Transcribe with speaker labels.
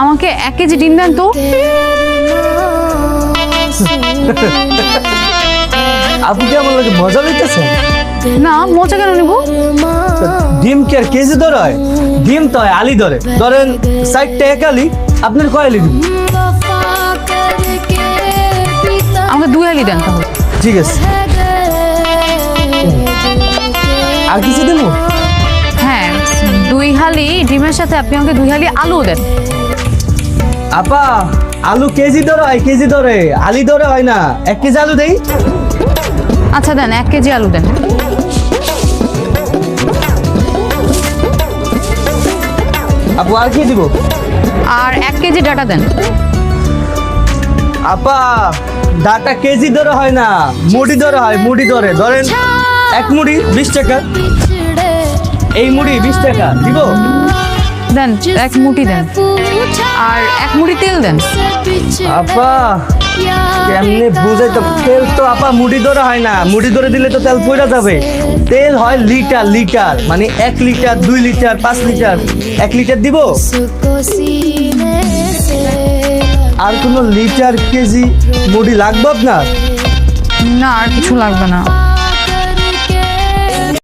Speaker 1: আমাকে এক কেজি ডিম দেন তো।
Speaker 2: আপনি কি আমার লাগে মজা লইতেছেন?
Speaker 1: না মোচা কেন নিবো?
Speaker 2: ডিম কি আর কেজি ধরে হয়? ডিম তো হয় আলি ধরে। ধরেন সাইডটা এক আলি আপনার কয় আলি
Speaker 1: আমাকে দুই হালি দেন তাহলে।
Speaker 2: ঠিক আছে। আর কিছু দেবো?
Speaker 1: হ্যাঁ দুই হালি ডিমের সাথে আপনি আমাকে দুই হালি আলু দেন।
Speaker 2: আপা আলু কেজি ধরে হয় কেজি ধরে। আলি ধরে হয় না। এক কেজি আলু দেই।
Speaker 1: আচ্ছা দেন এক কেজি আলু দেন।
Speaker 2: আপু আর কি দিব?
Speaker 1: আর এক কেজি ডাটা দেন।
Speaker 2: আপা ডাটা কেজি ধরে হয় না। মুড়ি ধরে হয় মুড়ি ধরে। ধরেন এক মুড়ি বিশ টাকা। এই মুড়ি বিশ টাকা। দিব?
Speaker 1: দেন এক মুঠি দেন। আর এক মুঠি তেল দেন।
Speaker 2: আপা কেমনে বুঝাই তো তেল তো আপা মুড়ি ধরে হয় না। মুড়ি ধরে দিলে তো তেল পড়া যাবে। তেল হয় লিটার লিটার মানে এক লিটার দুই লিটার পাঁচ লিটার। এক লিটার দিব? আর কোনো লিটার কেজি মুড়ি লাগবে আপনার?
Speaker 1: না আর কিছু লাগবে না।